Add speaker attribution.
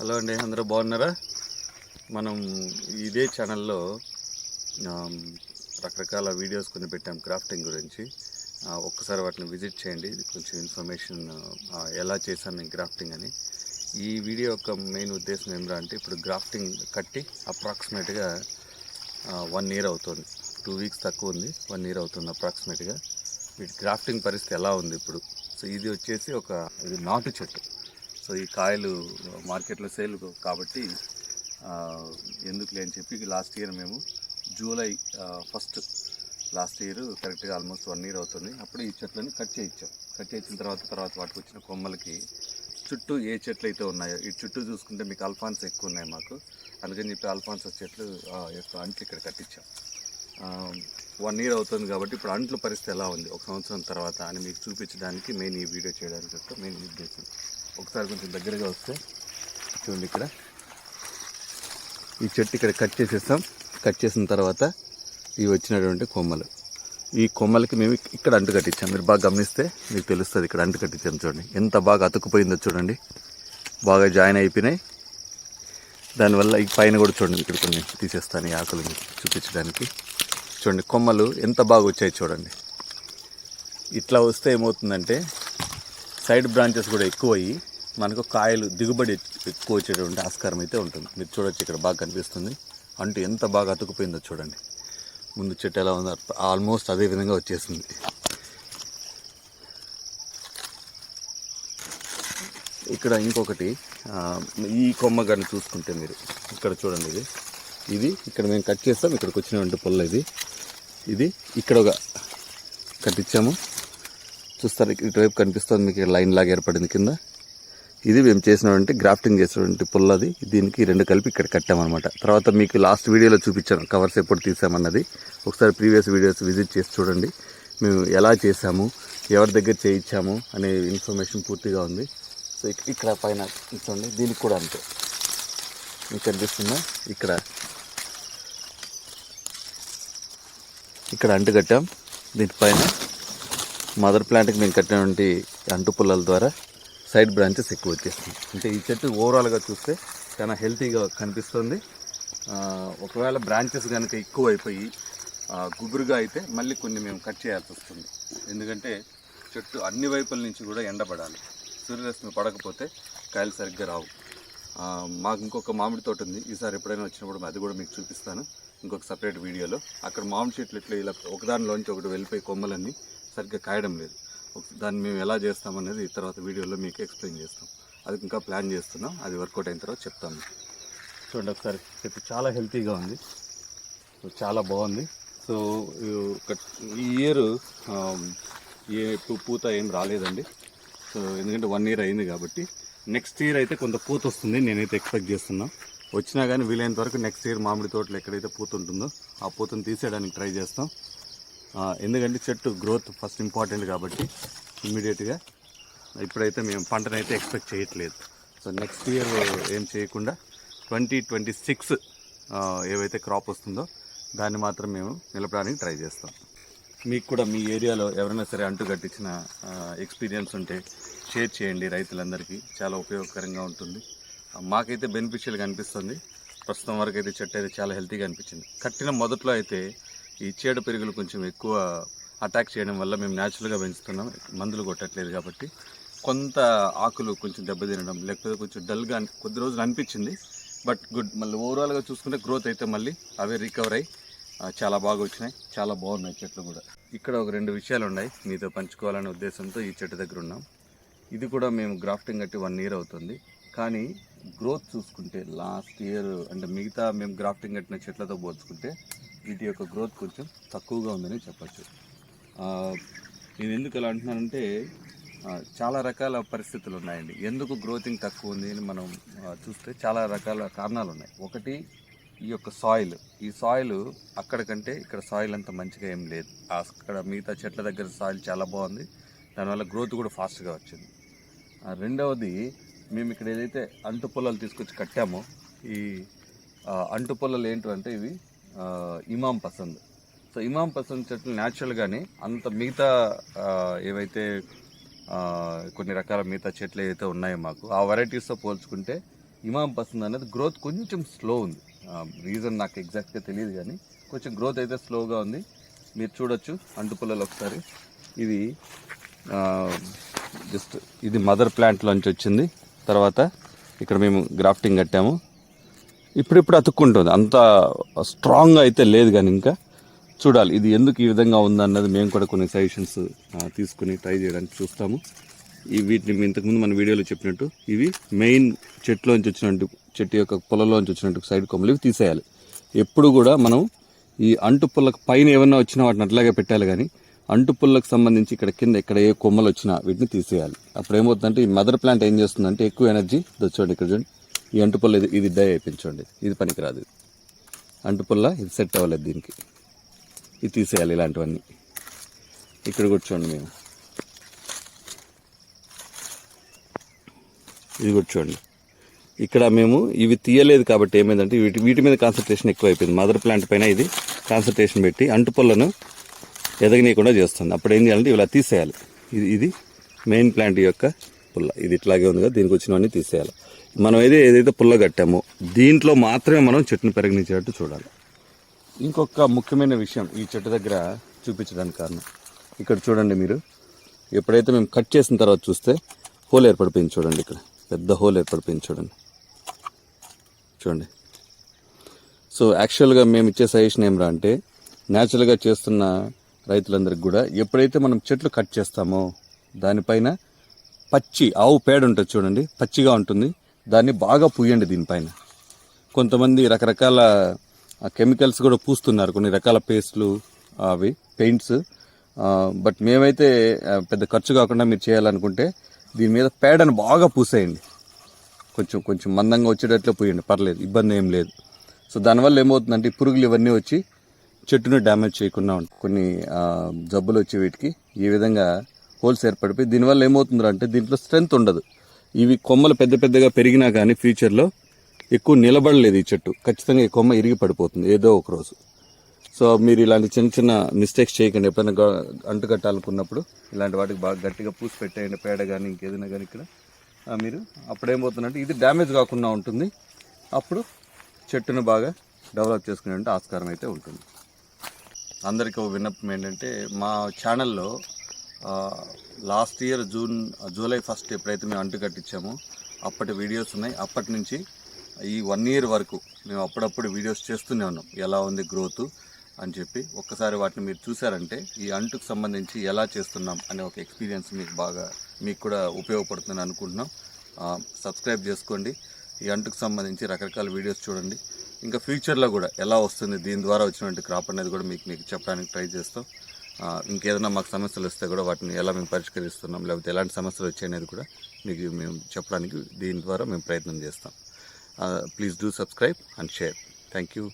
Speaker 1: Hello అండి అందరూ బాగున్నారా? మనం ఇదే ఛానల్లో రకరకాల వీడియోస్ కొన్ని పెట్టాం క్రాఫ్టింగ్ గురించి. ఒక్కసారి వాటిని విజిట్ చేయండి ఇది కొంచెం ఇన్ఫర్మేషన్ ఎలా చేశాను నేను గ్రాఫ్టింగ్ అని. ఈ వీడియో యొక్క మెయిన్ ఉద్దేశం ఏమిరా అంటే ఇప్పుడు గ్రాఫ్టింగ్ కట్టి అప్రాక్సిమేట్గా వన్ ఇయర్ అవుతుంది. టూ వీక్స్ తక్కువ ఉంది వన్ ఇయర్ అవుతుంది అప్రాక్సిమేట్గా. వీటి గ్రాఫ్టింగ్ పరిస్థితి ఎలా ఉంది ఇప్పుడు? సో ఇది వచ్చేసి ఒక ఇది నాటు చెట్టు. సో ఈ కాయలు మార్కెట్లో సేల్ కాబట్టి ఎందుకులే అని చెప్పి లాస్ట్ ఇయర్ మేము జూలై ఫస్ట్ లాస్ట్ ఇయర్ కరెక్ట్గా ఆల్మోస్ట్ వన్ ఇయర్ అవుతుంది. అప్పుడు ఈ చెట్లని కట్ చేయించాం. కట్ చేసిన తర్వాత తర్వాత వాటికి వచ్చిన కొమ్మలకి చుట్టూ ఏ చెట్లు అయితే ఉన్నాయో ఈ చుట్టూ చూసుకుంటే మీకు అల్ఫాన్స్ ఎక్కువ ఉన్నాయి మాకు. అందుకని చెప్పి అల్ఫాన్స్ చెట్లు యొక్క అంట్లు ఇక్కడ కట్టించాం. వన్ ఇయర్ అవుతుంది కాబట్టి ఇప్పుడు అంట్ల పరిస్థితి ఎలా ఉంది? ఒక సంవత్సరం తర్వాత అని మీకు చూపించడానికి మెయిన్ ఈ వీడియో చేయడానికి మెయిన్ ఉద్దేశం. ఒకసారి కొంచెం దగ్గరగా వస్తే చూడండి ఇక్కడ. ఈ చెట్టు ఇక్కడ కట్ చేసేస్తాం. కట్ చేసిన తర్వాత ఇవి వచ్చినటువంటి కొమ్మలు. ఈ కొమ్మలకి మేము ఇక్కడ అంటు కట్టించాం. మీరు బాగా గమనిస్తే మీకు తెలుస్తుంది ఇక్కడ అంటు కట్టించాం చూడండి. ఎంత బాగా అతుక్కుపోయిందో చూడండి. బాగా జాయిన్ అయిపోయినాయి. దానివల్ల ఈ పైన కూడా చూడండి ఇక్కడ కొన్ని తీసేస్తాను ఈ ఆకులు మీకు చూపించడానికి. చూడండి కొమ్మలు ఎంత బాగా వచ్చాయి చూడండి. ఇట్లా వస్తే ఏమవుతుందంటే సైడ్ బ్రాంచెస్ కూడా ఎక్కువ అయ్యి మనకు కాయలు దిగుబడి ఎక్కువ వచ్చేటువంటి ఆస్కారం అయితే ఉంటుంది. మీరు చూడొచ్చు ఇక్కడ బాగా కనిపిస్తుంది. అంటూ ఎంత బాగా అతుకుపోయిందో చూడండి. ముందు చెట్టు ఎలా ఉందో ఆల్మోస్ట్ అదే విధంగా వచ్చేసింది. ఇక్కడ ఇంకొకటి ఈ కొమ్మ గారిని చూసుకుంటే మీరు ఇక్కడ చూడండి ఇది. ఇది ఇక్కడ మేము కట్ చేస్తాం ఇక్కడికి వచ్చినటువంటి పొల్ల ఇది. ఇది ఇక్కడ ఒక కట్టించాము చూస్తారు ఇటువైపు కనిపిస్తుంది మీకు లైన్ లాగా ఏర్పడింది కింద. ఇది మేము చేసినటువంటి గ్రాఫ్టింగ్ చేసినటువంటి పుల్లది. దీనికి రెండు కలిపి ఇక్కడ కట్టామన్నమాట. తర్వాత మీకు లాస్ట్ వీడియోలో చూపించాను కవర్స్ ఎప్పుడు తీసామన్నది. ఒకసారి ప్రీవియస్ వీడియోస్ విజిట్ చేసి చూడండి. మేము ఎలా చేసాము ఎవరి దగ్గర చేయించాము అనే ఇన్ఫర్మేషన్ పూర్తిగా ఉంది. సో ఇక్కడ పైన చూడండి దీనికి కూడా అంతే. మీకు కనిపిస్తుందా? ఇక్కడ. ఇక్కడ అంటు కట్టాం దీనిపైన మదర్ ప్లాంట్కి మేము కట్టినటువంటి అంటు పుల్లల ద్వారా సైడ్ బ్రాంచెస్ ఎక్కువ వచ్చేస్తుంది అంటే ఈ చెట్టు ఓవరాల్గా చూస్తే చాలా హెల్తీగా కనిపిస్తుంది. ఒకవేళ బ్రాంచెస్ కనుక ఎక్కువ అయిపోయి గుబురుగా అయితే మళ్ళీ కొన్ని మేము కట్ చేయాల్సి వస్తుంది. ఎందుకంటే చెట్టు అన్ని వైపుల నుంచి కూడా ఎండబడాలి సూర్యరశ్మి పడకపోతే కాయలు సరిగ్గా రావు. మాకు ఇంకొక మామిడి తోట ఉంది. ఈసారి ఎప్పుడైనా వచ్చినప్పుడు అది కూడా మీకు చూపిస్తాను. ఇంకొక సపరేట్ వీడియోలో. అక్కడ మామిడి చెట్లు ఇట్లా ఇలా ఒకదానిలోంచి ఒకటి వెళ్ళిపోయి కొమ్మలన్నీ సరిగ్గా కాయడం లేదు. దాన్ని మేము ఎలా చేస్తామనేది తర్వాత వీడియోలో మీకు ఎక్స్ప్లెయిన్ చేస్తాం. అది ఇంకా ప్లాన్ చేస్తున్నాం. అది వర్కౌట్ అయిన తర్వాత చెప్తాను చూడండి ఒకసారి. చెట్టు చాలా హెల్తీగా ఉంది. చాలా బాగుంది. సో ఈ ఒక- ఈ ఇయర్ ఏ పూత ఏం రాలేదండి. సో ఎందుకంటే వన్ ఇయర్ అయింది కాబట్టి నెక్స్ట్ ఇయర్ అయితే కొంత పూత వస్తుంది. నేనైతే ఎక్స్పెక్ట్ చేస్తున్నా. వచ్చినా కానీ వీలైనంత వరకు నెక్స్ట్ ఇయర్ మామిడి తోటలో ఎక్కడైతే పూత ఉంటుందో ఆ పూతను తీసేయడానికి ట్రై చేస్తాం. ఎందుకంటే చెట్టు గ్రోత్ ఫస్ట్ ఇంపార్టెంట్ కాబట్టి ఇమ్మీడియట్గా ఇప్పుడైతే మేము పంటనైతే ఎక్స్పెక్ట్ చేయట్లేదు. సో నెక్స్ట్ ఇయర్ ఏం చేయకుండా ట్వంటీ ట్వంటీ సిక్స్ ఏవైతే క్రాప్ వస్తుందో దాన్ని మాత్రం మేము నిలపడానికి ట్రై చేస్తాం. మీకు కూడా మీ ఏరియాలో ఎవరైనా సరే అంటు కట్టించిన ఎక్స్పీరియన్స్ ఉంటే షేర్ చేయండి రైతులందరికీ. చాలా ఉపయోగకరంగా ఉంటుంది. మాకైతే బెనిఫిషియల్గా అనిపిస్తుంది. ప్రస్తుతం వరకు అయితే చెట్టు అయితే చాలా హెల్తీగా అనిపించింది. కట్టిన మొదట్లో అయితే ఈ చీడ పెరుగులు కొంచెం ఎక్కువ అటాక్ చేయడం వల్ల మేము న్యాచురల్గా పెంచుతున్నాం మందులు కొట్టట్లేదు కాబట్టి. కొంత ఆకులు కొంచెం దెబ్బతినడం లేకపోతే కొంచెం డల్గా అని- కొద్ది రోజులు అనిపించింది బట్ గుడ్. మళ్ళీ ఓవరాల్గా చూసుకుంటే గ్రోత్ అయితే మళ్ళీ అవే రికవర్ అయ్యి చాలా బాగా వచ్చినాయి చాలా బాగున్నాయి చెట్లు కూడా. ఇక్కడ ఒక రెండు విషయాలు ఉన్నాయి మీతో పంచుకోవాలనే ఉద్దేశంతో ఈ చెట్టు దగ్గర ఉన్నాం. ఇది కూడా మేము గ్రాఫ్టింగ్ కట్టి వన్ ఇయర్ అవుతుంది. కానీ గ్రోత్ చూసుకుంటే లాస్ట్ ఇయర్ అంటే మిగతా మేము గ్రాఫ్టింగ్ కట్టిన చెట్లతో పోల్చుకుంటే వీటి యొక్క గ్రోత్ కొంచెం తక్కువగా ఉందని చెప్పచ్చు. నేను ఎందుకు ఇలా అంటున్నానంటే చాలా రకాల పరిస్థితులు ఉన్నాయండి. ఎందుకు గ్రోతింగ్ తక్కువ ఉంది అని మనం చూస్తే చాలా రకాల కారణాలు ఉన్నాయి. ఒకటి ఈ యొక్క సాయిల్. ఈ సాయిల్ అక్కడ కంటే ఇక్కడ సాయిల్ అంత మంచిగా ఏం లేదు. అక్కడ మిగతా చెట్ల దగ్గర సాయిల్ చాలా బాగుంది. దానివల్ల గ్రోత్ కూడా ఫాస్ట్గా వచ్చింది. రెండవది మేము ఇక్కడ ఏదైతే అంటు పొలాలు తీసుకొచ్చి కట్టామో ఈ అంటు పొలాలు ఏంటంటే ఇవి ఇమాం పసంద్. సో ఇమాం పసంద్ చెట్లు న్యాచురల్గానే అంత మిగతా ఏవైతే కొన్ని రకాల మిగతా చెట్లు ఏవైతే ఉన్నాయో మాకు ఆ వెరైటీస్తో పోల్చుకుంటే ఇమాం పసంద్ అనేది గ్రోత్ కొంచెం స్లో ఉంది. రీజన్ నాకు ఎగ్జాక్ట్గా తెలియదు కానీ కొంచెం గ్రోత్ అయితే స్లోగా ఉంది. మీరు చూడొచ్చు అంటు పొలాలు ఒకసారి ఇది జస్ట్ ఇది మదర్ ప్లాంట్లోంచి వచ్చింది. తర్వాత ఇక్కడ మేము గ్రాఫ్టింగ్ కట్టాము. ఇప్పుడిప్పుడు అతుక్కుంటుంది. అంత స్ట్రాంగ్గా అయితే లేదు కానీ ఇంకా. చూడాలి ఇది ఎందుకు ఈ విధంగా ఉందన్నది మేము కూడా కొన్ని సజెషన్స్ తీసుకుని ట్రై చేయడానికి చూస్తాము. ఈ వీటిని ఇంతకుముందు మన వీడియోలో చెప్పినట్టు ఇవి మెయిన్ చెట్లోంచి వచ్చినట్టు చెట్టు యొక్క పొలంలోంచి వచ్చినట్టు సైడ్ కొమ్మలు ఇవి తీసేయాలి. ఎప్పుడు కూడా మనం ఈ అంటు పుల్లకు పైన ఏమన్నా వచ్చినా వాటిని అట్లాగే పెట్టాలి కానీ అంటుపుల్లకు సంబంధించి ఇక్కడ కింద ఇక్కడ ఏ కొమ్మలు వచ్చినా వీటిని తీసేయాలి. అప్పుడు ఏమవుతుందంటే ఈ మదర్ ప్లాంట్ ఏం చేస్తుందంటే ఎక్కువ ఎనర్జీ తెచ్చుకోండి ఇక్కడ చూడండి. ఈ అంటుపుల్ల ఇది ఇది డై అయిపోయించండి ఇది పనికిరాదు. అంటుపుల్ల ఇది సెట్ అవ్వలేదు దీనికి. ఇది తీసేయాలి ఇలాంటివన్నీ. ఇక్కడ కూర్చోండి మేము. ఇది కూర్చోండి ఇక్కడ మేము ఇవి తీయలేదు కాబట్టి ఏమైందంటే వీటి వీటి మీద కాన్సన్ట్రేషన్ ఎక్కువ అయిపోయింది మదర్ ప్లాంట్ పైన ఇది కాన్సన్ట్రేషన్ పెట్టి అంటుపుల్లను ఎదగనీయకుండా చేస్తుంది. అప్పుడు ఏం చేయాలంటే ఇలా తీసేయాలి. ఇది ఇది మెయిన్ ప్లాంట్ యొక్క పుల్ల. ఇది ఇట్లాగే ఉంది కదా దీనికి వచ్చినవన్నీ తీసేయాలి. మనం ఏదైతే ఏదైతే పుల్ల కట్టామో దీంట్లో మాత్రమే మనం చెట్టును పెరగనిచ్చేటట్టు చూడాలి. ఇంకొక ముఖ్యమైన విషయం ఈ చెట్టు దగ్గర చూపించడానికి కారణం. ఇక్కడ చూడండి మీరు. ఎప్పుడైతే మేము కట్ చేసిన తర్వాత చూస్తే హోల్ ఏర్పడిపోయింది చూడండి ఇక్కడ. పెద్ద హోల్ ఏర్పడిపోయింది చూడండి. చూడండి. సో యాక్చువల్గా మేము ఇచ్చే సజెషన్ ఏమిరా అంటే న్యాచురల్గా చేస్తున్న రైతులందరికీ కూడా ఎప్పుడైతే మనం చెట్లు కట్ చేస్తామో దానిపైన పచ్చి ఆవు పేడ ఉంటుంది చూడండి పచ్చిగా ఉంటుంది. దాన్ని బాగా పూయండి దీనిపైన. కొంతమంది రకరకాల కెమికల్స్ కూడా పూస్తున్నారు కొన్ని రకాల పేస్ట్లు అవి పెయింట్స్. బట్ మేమైతే పెద్ద ఖర్చు కాకుండా మీరు చేయాలనుకుంటే దీని మీద పేడను బాగా పూసేయండి. కొంచెం కొంచెం మందంగా వచ్చేటట్లు పోయండి పర్లేదు ఇబ్బంది ఏం లేదు. సో దానివల్ల ఏమవుతుందంటే పురుగులు ఇవన్నీ వచ్చి చెట్టును డ్యామేజ్ చేయకుండా కొన్ని జబ్బులు వచ్చే వీటికి ఈ విధంగా హోల్స్ ఏర్పడిపోయి దీనివల్ల ఏమవుతుందంటే అంటే దీంట్లో స్ట్రెంత్ ఉండదు. ఇవి కొమ్మలు పెద్ద పెద్దగా పెరిగినా కానీ ఫ్యూచర్లో ఎక్కువ నిలబడలేదు ఈ చెట్టు. ఖచ్చితంగా ఈ కొమ్మ ఇరిగి పడిపోతుంది ఏదో ఒక రోజు. సో మీరు ఇలాంటి చిన్న చిన్న మిస్టేక్స్ చేయకండి. ఎప్పుడైనా అంటుకట్టాలనుకున్నప్పుడు అంటు కట్టాలనుకున్నప్పుడు ఇలాంటి వాటికి బాగా గట్టిగా పూసి పెట్టేయండి. పేడ కానీ ఇంకేదైనా కానీ ఇక్కడ. మీరు అప్పుడు ఏమవుతుందంటే ఇది డ్యామేజ్ కాకుండా ఉంటుంది. అప్పుడు చెట్టును బాగా డెవలప్ చేసుకునే ఆస్కారం అయితే ఉంటుంది. అందరికీ ఒక విన్నపం ఏంటంటే మా ఛానల్లో last year June July first ఎప్పుడైతే మేము అంటు కట్టించామో అప్పటి వీడియోస్ ఉన్నాయి. అప్పటి నుంచి ఈ వన్ ఇయర్ వరకు మేము అప్పుడప్పుడు వీడియోస్ చేస్తూనే ఉన్నాం. ఎలా ఉంది గ్రోత్ అని చెప్పి. ఒక్కసారి వాటిని మీరు చూసారంటే ఈ అంటుకు సంబంధించి ఎలా చేస్తున్నాం అనే ఒక ఎక్స్పీరియన్స్ మీకు బాగా మీకు కూడా ఉపయోగపడుతుందని అనుకుంటున్నాం. సబ్స్క్రైబ్ చేసుకోండి. ఈ అంటుకు సంబంధించి రకరకాల వీడియోస్ చూడండి. ఇంకా ఫ్యూచర్లో కూడా ఎలా వస్తుంది దీని ద్వారా వచ్చినటువంటి క్రాప్ అనేది కూడా మీకు మీకు చెప్పడానికి ట్రై చేస్తాం. ఇంకేదైనా మాకు సమస్యలు వస్తే కూడా వాటిని ఎలా మేము పరిష్కరిస్తున్నాం లేకపోతే ఎలాంటి సమస్యలు వచ్చాయి అనేది కూడా మీకు మేము చెప్పడానికి దీని ద్వారా మేము ప్రయత్నం చేస్తాం. Please do subscribe and share thank you